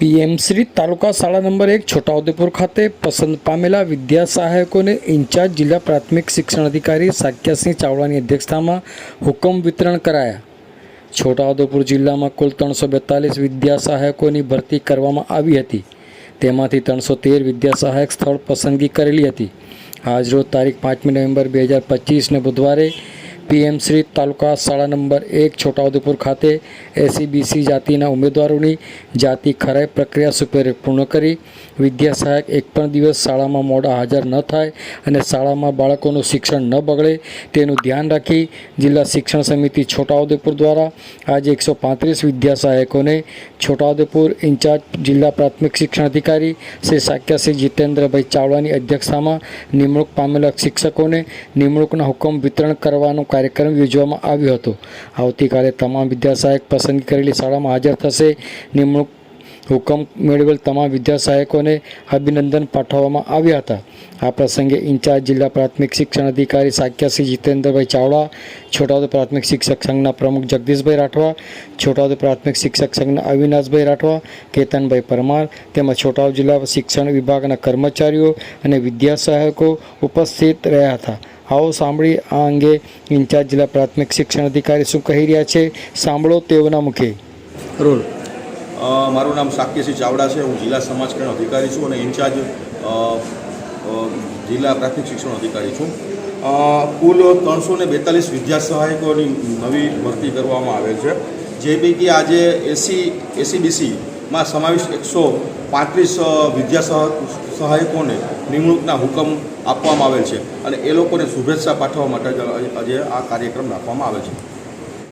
પીએમશ્રી તાલુકા શાળા નંબર એક, છોટાઉદેપુર ખાતે પસંદ પામેલા વિદ્યા સહાયકોને ઇન્ચાર્જ જિલ્લા પ્રાથમિક શિક્ષણ અધિકારી સાક્યાસિંહ ચાવડાની અધ્યક્ષતામાં હુકમ વિતરણ કરાયા. છોટાઉદેપુર જિલ્લામાં કુલ ત્રણસો બેતાલીસ વિદ્યા સહાયકોની ભરતી કરવામાં આવી હતી. તેમાંથી ત્રણસો તેર વિદ્યા સહાયક સ્થળ પસંદગી કરેલી હતી. આજરોજ તારીખ પાંચમી નવેમ્બર બે હજાર પચીસને બુધવારે પીએમશ્રી તાલુકા શાળા નંબર એક, છોટાઉદેપુર ખાતે એસીબીસી જાતિના ઉમેદવારોની જાતિ ખરાઈ પ્રક્રિયા સુપેરે પૂર્ણ કરી. વિદ્યા સહાયક એક પણ દિવસ શાળામાં મોડા હાજર ન થાય અને શાળામાં બાળકોનું શિક્ષણ ન બગડે તેનું ધ્યાન રાખી જિલ્લા શિક્ષણ સમિતિ છોટાઉદેપુર દ્વારા આજે એકસો પાંત્રીસ વિદ્યા સહાયકોને છોટાઉદેપુર ઇન્ચાર્જ જિલ્લા પ્રાથમિક શિક્ષણ અધિકારી શ્રી સાક્યાશ્રી જીતેન્દ્રભાઈ ચાવડાની અધ્યક્ષતામાં નિમણૂક પામેલા શિક્ષકોને નિમણૂકના હુકમ વિતરણ કરવાનો કાર્યક્રમ યોજવામાં આવ્યો હતો. આવતીકાલે તમામ વિદ્યાસહાયક પસંદ કરેલી શાળામાં હાજર થશે. નિમણૂક હુકમ મેળવેલ તમામ વિદ્યાસહાયકોને અભિનંદન પાઠવવામાં આવ્યા હતા. આ પ્રસંગે ઇન્ચાર્જ જિલ્લા પ્રાથમિક શિક્ષણ અધિકારી સાક્યાસિંહ જીતેન્દ્રભાઈ ચાવડા, છોટાઉદેપુર પ્રાથમિક શિક્ષક સંઘના પ્રમુખ જગદીશભાઈ રાઠવા, છોટાઉદેપુર પ્રાથમિક શિક્ષક સંઘના અવિનાશભાઈ રાઠવા, કેતનભાઈ પરમાર તેમજ છોટાઉદ જિલ્લા શિક્ષણ વિભાગના કર્મચારીઓ અને વિદ્યાસહાયકો ઉપસ્થિત રહ્યા હતા. આવો સાંભળી આ અંગે ઇન્ચાર્જ જિલ્લા પ્રાથમિક શિક્ષણ અધિકારી શું કહી રહ્યા છે? સાંભળો તેઓના મુખે. રોલ મારું નામ સાક્યસિંહ ચાવડા છે. હું જિલ્લા સમાજ કલ્યાણ અધિકારી છું અને ઇન્ચાર્જ જિલ્લા પ્રાથમિક શિક્ષણ અધિકારી છું. કુલ ત્રણસો ને બેતાલીસ વિદ્યા સહાયકોની નવી ભરતી કરવામાં આવેલ છે. જે પૈકી આજે એસી એસીબીસીમાં સમાવિષ્ટ એકસો પાંત્રીસ વિદ્યા સહ- સહાયકોને નિમણૂકના હુકમ આપવામાં આવેલ છે. અને એ લોકોને શુભેચ્છા પાઠવવા માટે આજે આ કાર્યક્રમ રાખવામાં આવે છે.